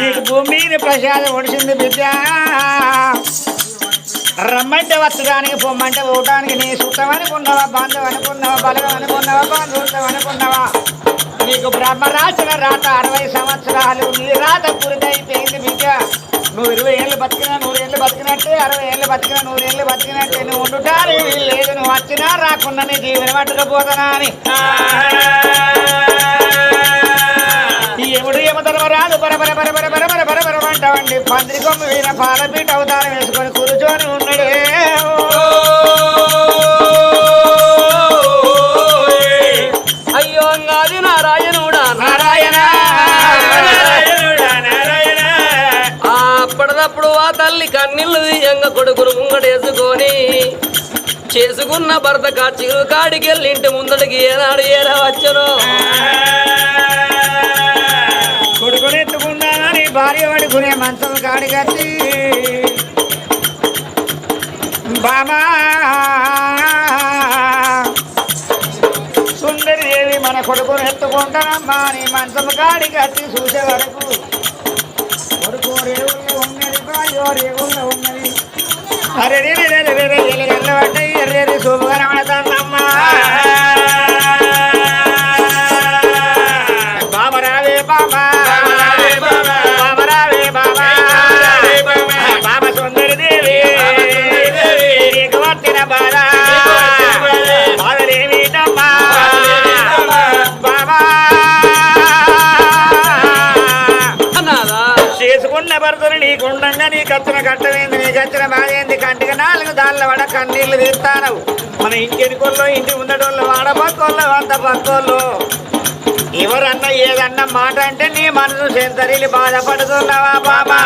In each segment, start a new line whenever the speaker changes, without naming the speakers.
నీకు భూమిని ప్రసాదం ఒడిసింది బిడ్డ. రమ్మంటే వచ్చడానికి పొమ్మంటే పోవటానికి నీ సుఖం అనుకున్నావా బాంధవం అనుకున్నావా బలగం అనుకున్నావా బాంధవం అనుకున్నావా? నీకు బ్రహ్మ రాసిన రాత అరవై సంవత్సరాలు నీ రాత పూర్తయిపోయింది బిడ్డ. నువ్వు ఇరవై ఏళ్ళు బతికినా నూరు ఏళ్ళు బతికినట్టే అరవై ఏళ్ళు బతికినా నూరు ఏళ్ళు బతికినట్టే నువ్వు ఉండుటారు లేదు నువ్వు వచ్చినా రాకుండా నీ జీవనం పట్టుకపోతానా అని. ఈ ఎముడు యమధర్మరాజు పరపర పరపర పరపర పరపర అంటావండి పందిరి కొమ్మ వీణ పాలపీట అవతారం వేసుకొని కూర్చొని ఉన్నాడే.
అయ్యో అంగాది నారాయణుడా
నారాయణ
అప్పటిదప్పుడు ఆ తల్లి కన్నీళ్ళు తీయంగ కొడుకును ముంగడేసుకొని చేసుకున్న భర్త కాచిరు కాడికెళ్ళి ఇంటి ముందడికి ఏనాడు ఏరా వచ్చను?
మంచం కాడి కట్టి బామా సుందరి దేవి మన కొడుకుని ఎత్తుకుంటానమ్మా నీ మంచం కాడి కట్టి చూసే వరకు. కొడుకు రేవుల్లో ఉన్నది భార్య రేవుల్లో ఉన్నది. అరే రే రే రే రే రే ఎల్లు ఎల్లబడ్డాయి భర్తను నీ కత్తున కట్టమేంది నీ కచ్చిన బాధేంది? కంటికి నాలుగు దాళ్ళ వడ కన్నీళ్ళు తీస్తానవు. మన ఇంకెనుకోళ్ళు ఇంటి ఉండటోళ్ళు వాడ పక్కోళ్ళు వంద పక్కోళ్ళు. ఎవరన్నా ఏదన్నా మాట అంటే నీ మనసు సెంతరీలు బాధపడుతున్నావా బాబా?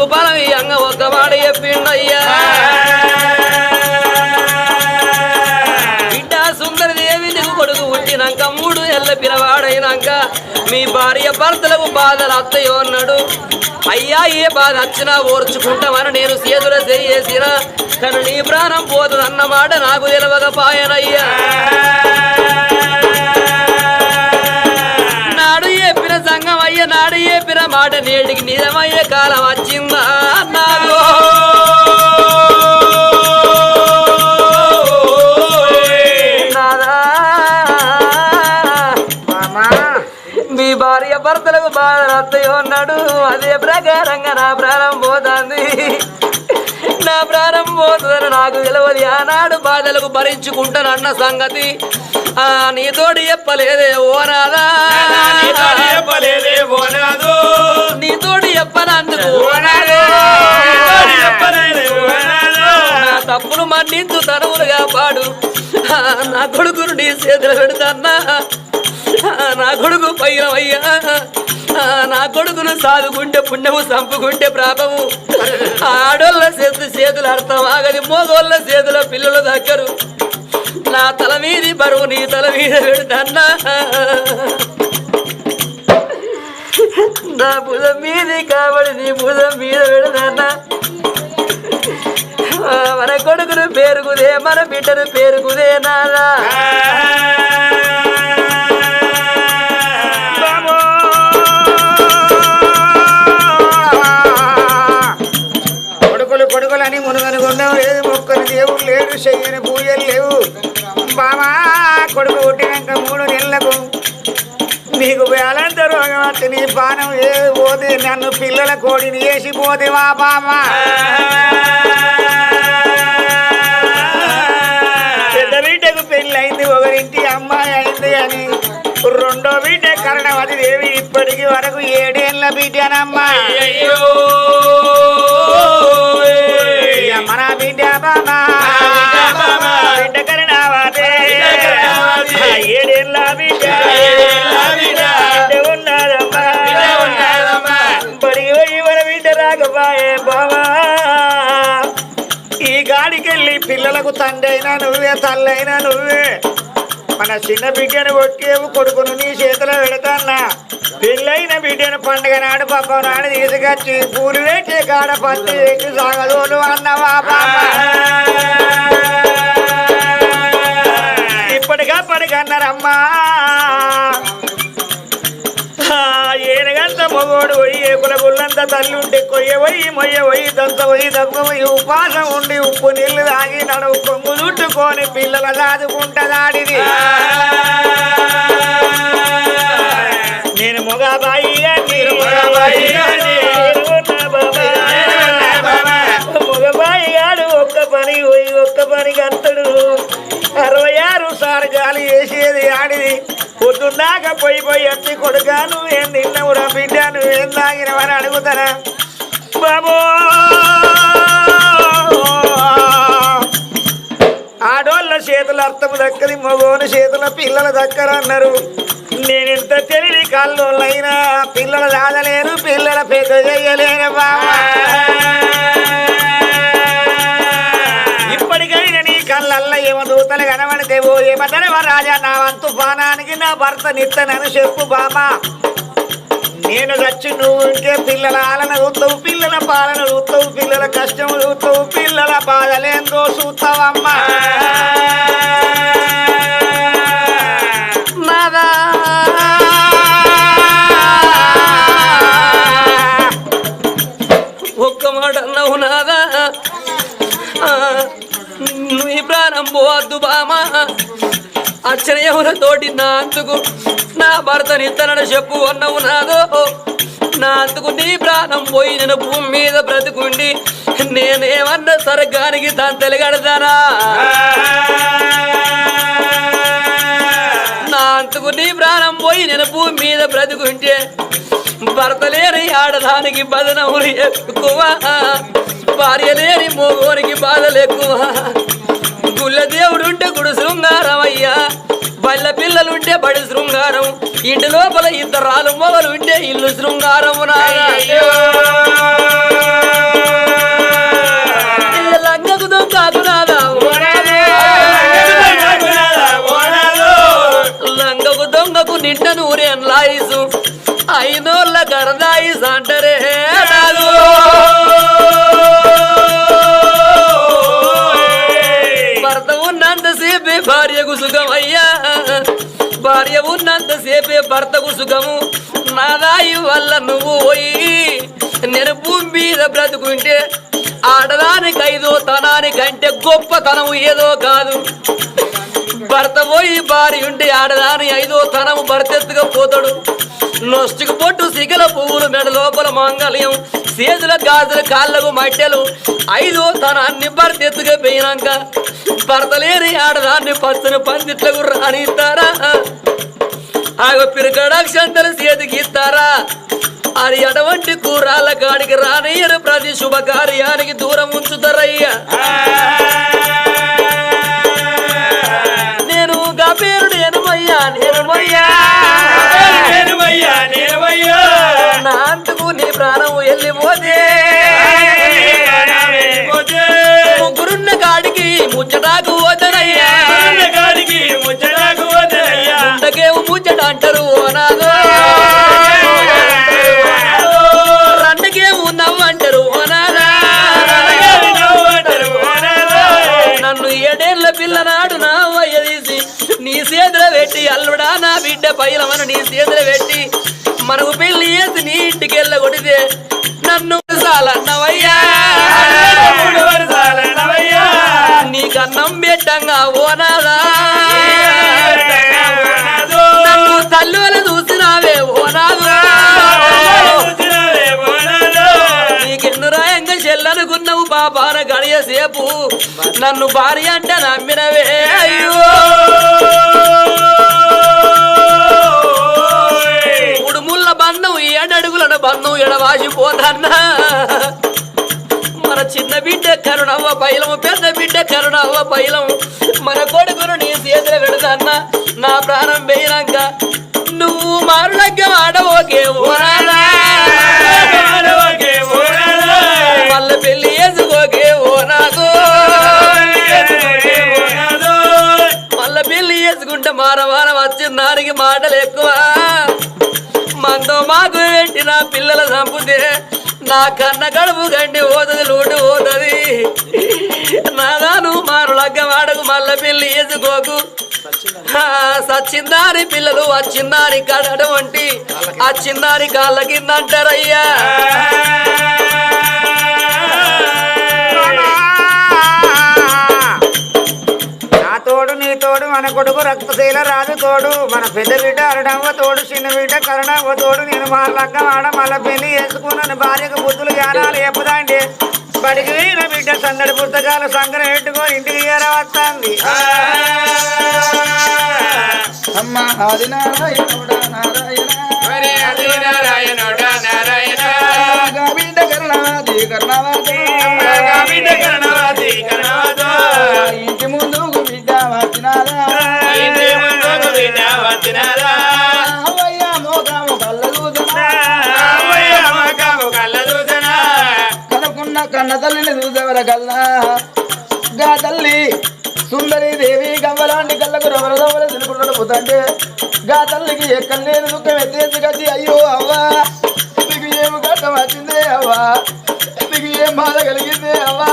నాకు కొడుకు బలం ఇయ్యంగా ఒక్క మాట చెప్పిండయ్యా. బిడ్డ సుందర దేవి నీకు కొడుకు పుట్టినాక మూడు నెలల పిలవాడైనాక మీ భార్య భర్తలకు బాధలు అత్తయ్యో అన్నాడు. అయ్యా ఏ బాధ వచ్చినా ఓర్చుకుంటామని నేను చేతుల చేసిన కానీ నీ ప్రాణం పోతుంది అన్నమాట నాకు తెలవకపోయానయ్యా. నాడు చెప్పిన సంఘం అయ్య నాడు చెప్పిన మాట నేటికి నిజమయ్యే కాలం వచ్చిందా
మామా
మీ భార్య భర్తలకు బాధ అత్తయ్య ఉన్నాడు. అదే ప్రకారంగా నా ప్రాణం పోతుంది. నా ప్రాణం పోతుందని నాకు తెలియదు ఆనాడు బాధలకు భరించుకుంటానన్న సంగతి. ఆ నీతోటి చెప్పలేదే ఓ నాదా. నీతోటి చెప్పనందుకు ఓ నాదా. నా తప్పులు మన్నించు తనువులుగా పాడు. నా కొడుకును నీ చేతులు పెడతాన్నా నా కొడుకు పైరవయ్యా ఆ, నా కొడుకును సాదుకుంటే పుణ్యము చంపుకుంటే ప్రాపము. ఆడోళ్ళ చేతులు చేతులు అర్థం ఆగది మోగోళ్ళ చేతుల పిల్లలు దక్కరు నా తల మీది బరువు నీ తల మీద పెడతాన్నా నా భుజం మీది కాబట్టి నీ భుజం మీద పెడతాన్నా మన కొడుకును పేరుకుదే మన బిడ్డను పేరుకుదే నాదా
కొడుకు పుట్టినాక మూడు నెలలకు నీకు వేలంత రోగం వచ్చి నీ పానం ఏ పోతే నన్ను పిల్లల కోడిని వేసి పోతే వా బామా పెద్ద బిడ్డకు పెళ్ళి అయింది ఒకరింటి అమ్మాయి అయింది అని రెండో బిడ్డ కరణవతి దేవి ఇప్పటికి వరకు ఏడేళ్ళ బిడ్డనమ్మా. మన బిడ్డ బామా అయినా నువ్వే తల్లైనా నువ్వే. మన చిన్న బిడ్డను కొట్టేవు కొడుకును నీ చేతిలో పెడతాన్నా. పెళ్ళైన బిడ్డను పండుగ నాడు పప్ప నాడు తీసుకొచ్చి పూలు కాడ పత్తి ఎక్కి సాగదోలు అన్నవా బాబా. ఇప్పటికప్పటికన్నారమ్మా గుళ్ళంత తల్లి ఉంటే కొయ్య పోయి మొయ్య పోయి దంత పోయి దక్క పోయి ఉపాసం ఉండి ఉప్పు నీళ్ళు తాగి నడువు కొంగు చుట్టుకొని పిల్లల దాదుకుంటదాడిది నేను మొగబాయి మీరు మొగబాయి మొగబాయి గాడు ఒక్క పని పోయి ఒక్క పనికి అంతడు అరవై గాలి వేసేది ఆడిది. పొద్దున్నాక పోయి పోయి అత్తి కొడుకా నువ్వేం తిన్నవురా బిడ్డ? నువ్వేం తాగినవని అడుగుతారా. బాబో! ఆడోళ్ళ చేతుల అర్థం దక్కది మగోని చేతుల పిల్లల దక్కరన్నారు ఇంత తెలివి కళ్ళోళ్ళైనా పిల్లల దాదలేను పిల్లల పెద్ద చెయ్యలేను బాబా ఏమో దూతలు కనబడితేవో ఏమదనవ రాజా నా వంతు పానానికి నా భర్త నిత్తనని చెప్పు బామా. నేను చచ్చి నువ్వు ఇంకే పిల్లల ఆలన చూస్తావు పిల్లల పాలన చూస్తావు పిల్లల కష్టం చూస్తావు పిల్లల బాధలేందో చూస్తావమ్మా.
బామా తోటి నా అంతుకు నా భర్త తనను చెప్పు అన్నవు నాదో. నా అంతుకు నీ ప్రాణం పోయి నేను భూమి మీద బ్రతుకుండి నేనేమన్నా స్వర్గానికి తంతలు కడతానా? నా అంతకు నీ ప్రాణం పోయి నేను భూమి మీద బ్రతుకుంటే భర్త లేని ఆడదానికి బదనములు ఎక్కువ. భార్య లేని మోగోనికి బాధలు ఎక్కువ. గుళ్ళ దేవుడుంటే గుడి శృంగారం అయ్యా బల్ల పిల్లలుంటే బడి శృంగారం. ఇంటి లోపల ఇద్దరాలు మొగలు ఉంటే ఇల్లు శృంగారము నాగా లంగకు దొంగకు నాదా? లంగకు దొంగకు నింట నూరే లాయిసు? అయినోళ్ళ గరదాయిస్ భర్తకు సుఖం అయ్యా భార్య ఉన్నంతసేపే భర్తకు సుఖము నాదాయి వల్ల నువ్వు పోయి నేను భూమి మీద బ్రతుకుంటే ఆడదానికి ఐదో తనానికంటే గొప్పతనం ఏదో కాదు. భర్త పోయి భార్య ఉంటే ఆడదాని ఐదో తనము భర్తెత్తుగా పోతాడు. నొస్తుకు పొట్టు సిగల పువ్వులు మెడ లోపల మాంగళ్యం. చేతుల గాజుల కాళ్ళకు మట్టెలు. ఐదో తనాన్ని భర్త లేని ఆడదాన్ని పచ్చని పందిట్లకు రానిస్తారా ఆగ పిరకడాక్షంతలు చేతికి ఇస్తారా అది అటువంటి కూరాల కాడికి రానియరు ప్రతి శుభకార్యానికి దూరం ఉంచుతారయ్యా. నేను గా పేరు నేనుమయ్యా నేనుమయ్యా. నా ప్రాణం వెళ్ళిపోతే ముగ్గురున్న కాడికి ముచ్చటాకు వదనయ్యా ఉండకేమో ముచ్చట అంటారు ఓనాదో అంటారు నన్ను నా నీ చేతుల పెట్టి అల్లుడా నా బిడ్డ పైలమను నీ చేతుల పెట్టి మనకు పెళ్ళి చేసి నీ ఇంటికి వెళ్ళ కొడితే నన్ను సాలన్నవయ్యా నీకన్నం పెట్టంగా ఓనాదా? నన్ను తల్లుల చూసినావే ఓనాదా. నీకెన్ను రాయంగా చెల్లనుకున్నావు పాపాన గడియ సేపు. నన్ను భార్య అంటే నమ్మినవే అయ్యో. అన్నా మన చిన్న బిడ్డ కరుణవ్వ బయలము పెద్ద బిడ్డ కరుణవ్వ పైలం మన కొడుకును నీ చేతులు పెడదన్నా నా ప్రాణం వేయినాక నువ్వు మారులగ్గ ఆడవోకే వేసుకుంటే మారవారం వచ్చిన దానికి మాటలు ఎక్కువ. నా కన్న కడుపు గండి పోతుంది లోటు పోతుంది నాదాను మారు లగ్గవాడకు మల్ల పెళ్ళి వేసుకోకు సచ్చిందారి పిల్లలు వచ్చిందారి కడడం వంటి ఆ చిన్నారి కాళ్ళ కింద
మన కొడుకు రక్తశీల రాజు తోడు. మన పెద్ద బిడ్డ అరడవ్వ తోడు చిన్న బిడ్డ కరణవ్వ తోడు. నేను మా ఆడ మళ్ళీ పెళ్ళి చేసుకున్నాను. భార్యకు బుద్ధులు జ్ఞానాలు ఎప్పుదండి బడికి వీణ బిడ్డ సందడి పుస్తకాలు సంగర పెట్టుకొని ఇంటికి వస్తుంది
అమ్మ ఆది నారాయణ కల్లా గా తల్లి సుందరి దేవి గవ్వలాంటి కళ్ళకు రవల తినుకున్నాడు పోతంటే గా తల్లికి ఎక్కడ లేని దుఃఖం ఎత్తేసి కట్టి అయ్యో అవ్వా. నీకు ఏమి కట్టం వచ్చిందే అవ్వా. నీకు ఏం బాధ కలిగిందే అవ్వా.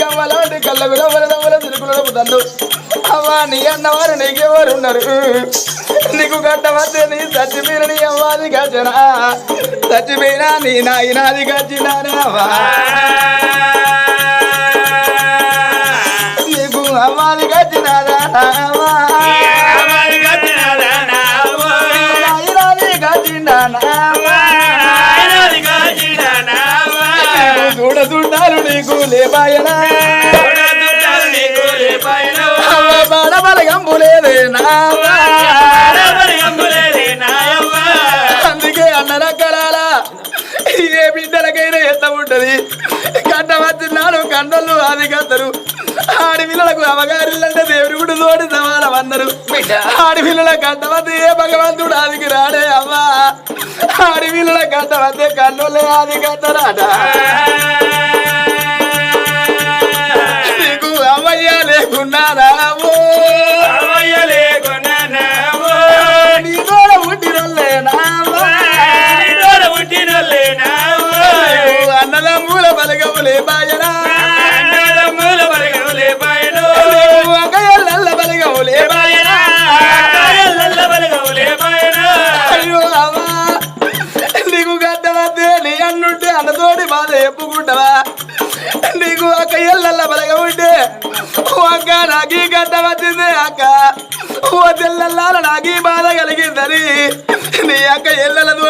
గవ్వలాంటి కళ్ళకు రవల తినుకున్నాడు పోతాడు అవ్వా నీ అన్నవారు నీకెవరు ఉన్నారు నీకు కట్టవద్దే నీ చచ్చిపోయిన నీ అవ్వాది గజనా చచ్చిపోయినా నీ నాయనాది గచ్చినానే అవ్వా. చూడ చూడాలు నీకు లేపాయనా? అవ్వ అందుకే అన్న రకరాల ఏ బిడ్డలకైనా ఎంత ఉంటది? గడ్డ వచ్చినాడు కండలు అది కత్తరు ఆడపిల్లలకు అవగారిల్లంటే దేవుడి గుడి తోడి సమానం అందరు. ఆడపిల్లల గడ్డవద్ద ఏ భగవంతుడు ఆదికి రాడే అమ్మా? ఆడపిల్లల గడ్డవద్ద కన్నులే ఆది కట్టరాట నీకు అమ్మయ్య లేకున్నారా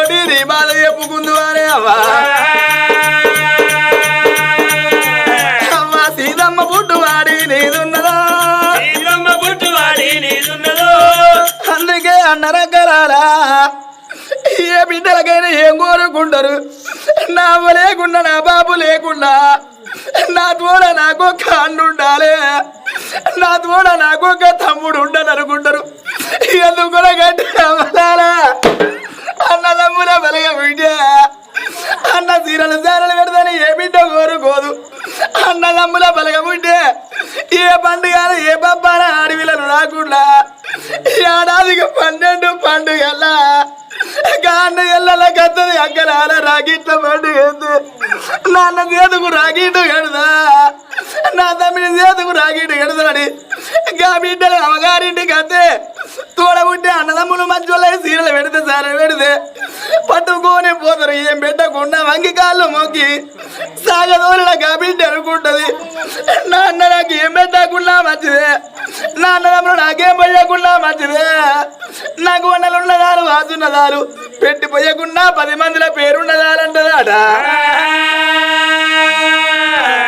ఎల్లలతోటి నీ బాధ చెప్పుకుందు అనే అవ్వా. అమ్మ సీతమ్మ పుట్టువాడి నీదున్నదా. అందుకే అన్నరకరాలా ఏ బిడ్డలకైనా ఏం కోరుకుంటారు? నా అవ్వ లేకుండా నా బాబు లేకుండా నా తోడ నాకు ఒక అన్ను ఉండాలి. నా తోడ నాకు ఒక తమ్ముడు ఉండని అనుకుంటారు ఎందుకు కూడా గట్టి అన్న తమ్ముల బలగా బిడ్డ అన్న సీరలు సారలు పెడతాని ఏ బిడ్డ కోరుకోదు అన్న తమ్ముల బలగా ఉంటే ఏ పండుగ ఏ పబ్బాన అడవిలను రాకుండా ఏడాదికి పన్నెండు పండుగల గాన్న ఎల్లల కత్తది అక్కడాల రాగిట్ల పండుగ ఉంది. నాన్న చేతుకు రాగిట్టు కడదా నా తమ్మిడి చేతుకు రాగిట్టు కడదాడి గా బిడ్డలు అమ్మగారింటికి అత్తే తోడ ఉంటే అన్నదమ్ములు మంచోళ్ళ సీరలు పెడితే సరే పెడితే పట్టుకొని పోతారు ఏం పెట్టకుండా వంగి కాళ్ళు మొక్కి సాగదోరిన గా బిడ్డ అనుకుంటది నాన్న నాకు ఏం పెట్టకుండా మంచిదే. నా అన్నదమ్ములు నాకేం పోయకుండా మంచిదే. నాకు వండలున్నదారు వాసున్నదారు పెట్టి పోయకుండా పది మందిల పేరున్నదారంటదాట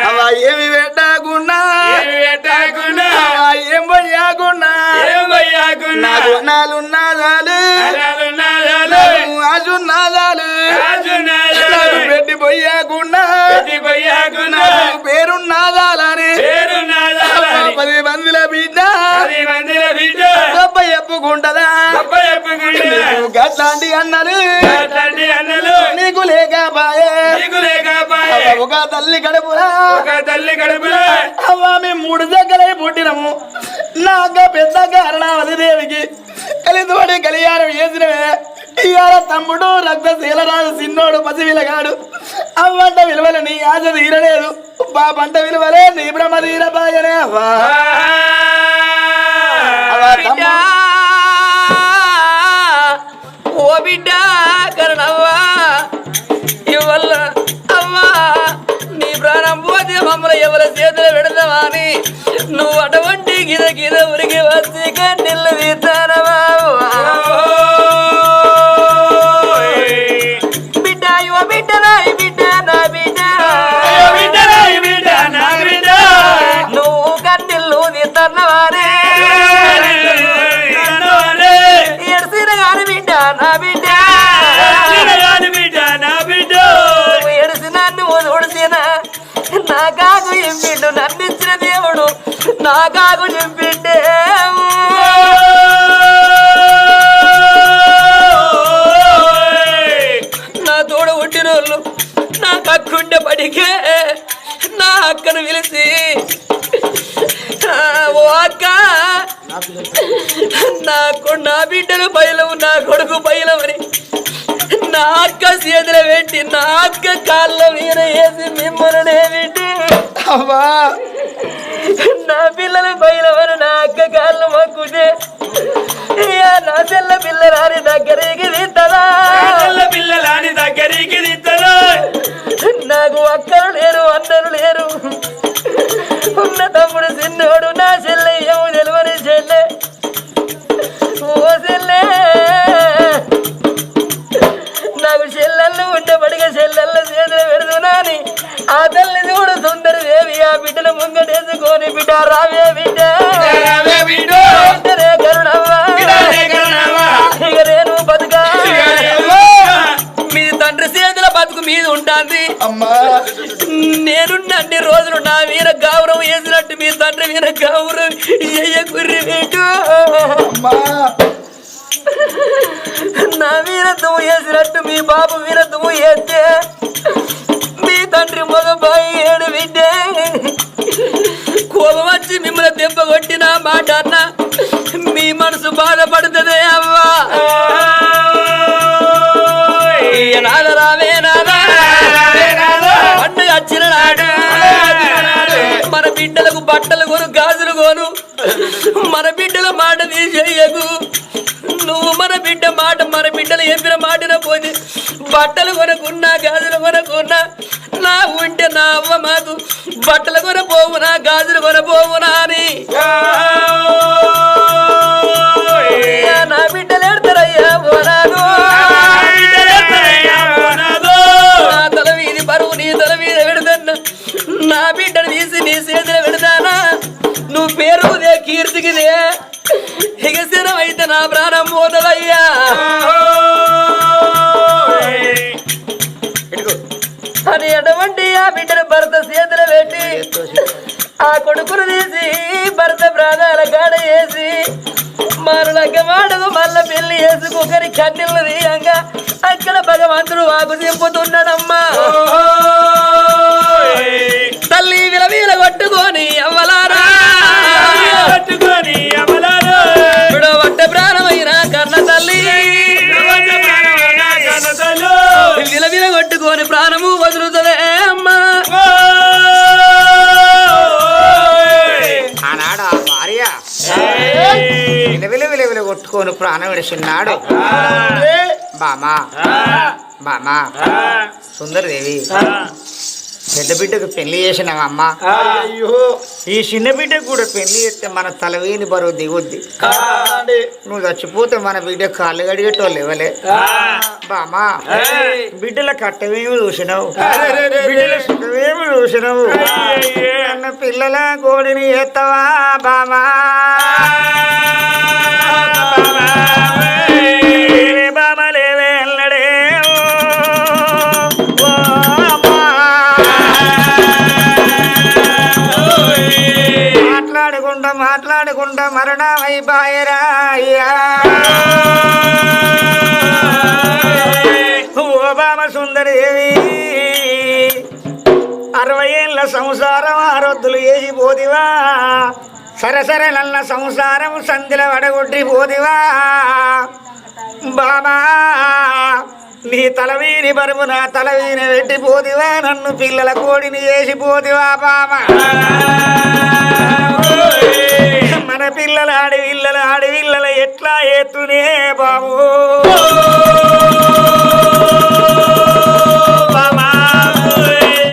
అవ్వ ఏమి పెట్టకుండా ఏం పోయకుండా నాకు నాలున్నదాలు నాకు పెట్టి పోయకుండా పేరున్నదాలని. పది మందిల బిడ్డ. గొప్ప చెప్పుకుంటదా గట్లాంటి అన్నారు తల్లి గడుపురా
తల్లి కడుపులో.
అవ్వ మేము మూడు దగ్గర పుట్టినము. నాక పెద్ద కారణావతి దేవికి. కలితోడి కలియారం చేసినవే. ఇవాళ తమ్ముడు రక్తశీలరాజు సిన్నోడు పసివిలగాడు. అవ్వంట విలువలు నీ ఆశ తీరలేదు. బాబంట విలువలే నీ భ్రమ తీరబాయనే అవ్వా. అవ్వా
బిడ్డ
తమ్ముడు.
ఓ బిడ్డ. నా కాకు ఎంపిండు నన్నిచ్చిన దేవుడు నా కాదు ఎంపిండే నా తోడ పుట్టినోళ్ళు నా కక్కుండే పడికే నా అక్కను పిలిచి ఓ అక్క నాకు నా బిడ్డలు బయలు నా కొడుకు చేతులు పెట్టి నా అక్క కాళ్ళ మీద వేసి మిమ్మల్ని ఏమిటి
అవ్వా!
నా పిల్లలు బయలవని నా అక్క కాళ్ళు మొక్కుతే నా చెల్ల వేసినట్టు మీ తండ్రి మీద గౌరవం ఎయ్య కుర్రి పెట్టు
అమ్మా
నా మీద దుమ్ము వేసినట్టు మీ బాబు మీద దుమ్ము వేస్తే మీ తండ్రి మగ బాయి ఏడు బిడ్డే కోపం వచ్చి మిమ్మల్ని దెబ్బ కొట్టిన మాట అన్న మీ మనసు బాధపడుతుంది అవ్వా నాద బిడ్డలకు బట్టలు కొను గాజులు కొను. మన బిడ్డల మాట తీసేయకు. నువ్వు మన బిడ్డ మాట మన బిడ్డలు చెప్పిన మాటన పోయి బట్టలు కొనకున్నా గాజులు కొనుకున్నా నా ఉంటే నా అవ్వ మాకు. బట్టలు కొనపోవునా గాజులు కొనపోవునా అని. కొడుకును తీసి భర్త ప్రాణాల కాడ వేసి మరులగ్గ మాటకు మళ్ళా పెళ్ళి వేసుకొకరి కన్నీళ్ళు తీయంగా అక్కడ భగవంతుడు వాకు దింపుతున్నాడమ్మా కొట్టుకొని
ప్రాణం విడిచిన్నాడు బామా బామా సుందరదేవి పెద్ద బిడ్డకు పెళ్ళి చేసినావమ్మా.
అయ్యో
ఈ చిన్న బిడ్డకు కూడా పెళ్ళి చేస్తే మన తలవేని బరువు దిగుద్ది. నువ్వు చచ్చిపోతే మన బిడ్డ కాళ్ళు గడిగేటోళ్ళు ఇవ్వలే బామా బిడ్డల కట్టమేమి చూసినావు? బిడ్డల సుఖమేమి చూసినావు? అన్న పిల్లల కోడిని ఎత్తవా బామా? బామలేవే అల్లడే ఓ అమ్మా. మాట్లాడుకుంటా మాట్లాడుకుంటా మరణం ఓ బామ సుందరేవి అరవై ఏళ్ళ సంసారం ఆరొద్దులు వేసి పోదివా సరసర నల్ల సంసారం సంధిల వడగొట్టి పోదివా బాబా నీ తలవీని బరువు నా తలవీని పెట్టిపోదివా నన్ను పిల్లల కోడిని చేసిపోదివా బామ మన పిల్లల ఆడివిల్లల ఆడివిల్లల ఎట్లా ఎత్తునే బాబు.